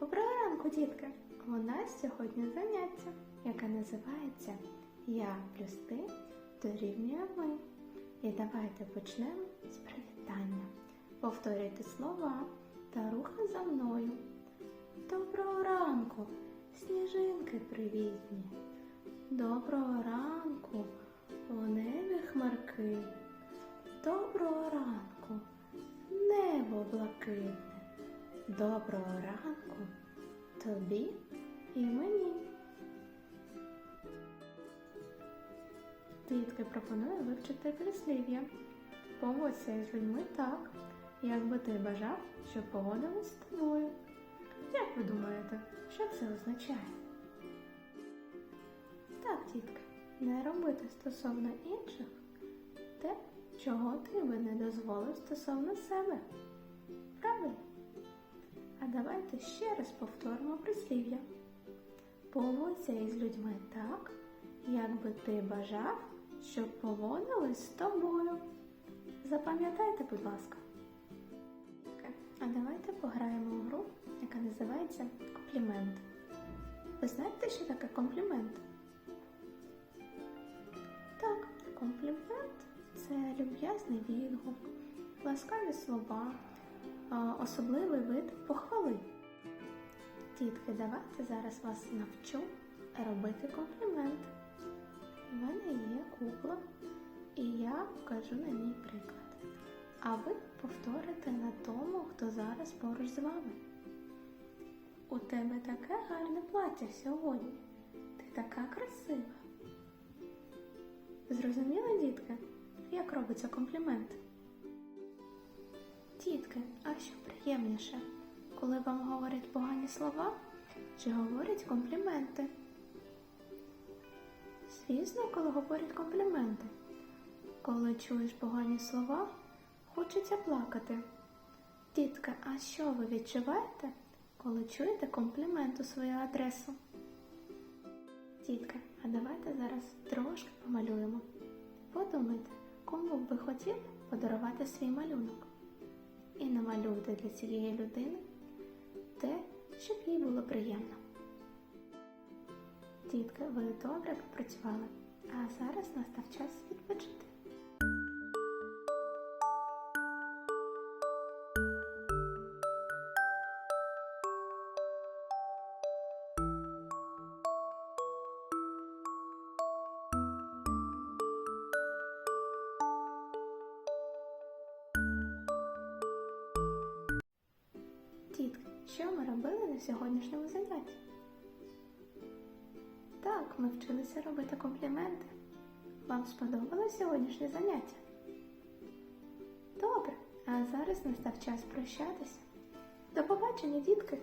Доброго ранку, дітки! У нас сьогодні заняття, яке називається Я плюс ти дорівнює ми. І давайте почнемо з привітання. Повторюйте слова та рухи за мною. Доброго ранку, сніжинки привітні. Доброго ранку, у небі хмарки. Доброго ранку, небо блакитне. Доброго ранку тобі і мені. Дітки пропоную вивчити прислів'я. Поводься із людьми так, як би ти бажав, щоб поводились з тобою. Як ви думаєте, що це означає? Так, дітки, не робити стосовно інших те, чого ти би не дозволив стосовно себе. Правильно? Давайте ще раз повторимо прислів'я. Поводься із людьми так, як би ти бажав, щоб поводились з тобою. Запам'ятайте, будь ласка. А давайте пограємо в гру, яка називається комплімент. Ви знаєте, що таке комплімент? Так, комплімент це люб'язний відгук, ласкаві слова, особливий вид похвали. Дітки, давайте зараз вас навчу робити комплімент. У мене є кукла, і я покажу на ній приклад. А ви повторите на тому, хто зараз поруч з вами. У тебе таке гарне плаття сьогодні. Ти така красива. Зрозуміли, дітки, як робиться комплімент? Дітки, а що приємніше, коли вам говорять погані слова чи говорять компліменти? Звісно, коли говорять компліменти. Коли чуєш погані слова, хочеться плакати. Дітки, а що ви відчуваєте, коли чуєте комплімент у свою адресу? Дітки, а давайте зараз трошки помалюємо. Подумайте, кому б ви хотіли подарувати свій малюнок. І намалюйте для цієї людини те, щоб їй було приємно. Дітка, ви добре попрацювали, а зараз настав час відпочити. Що ми робили на сьогоднішньому занятті? Так, ми вчилися робити компліменти. Вам сподобалось сьогоднішнє заняття? Добре, а зараз настав час прощатися. До побачення, дітки!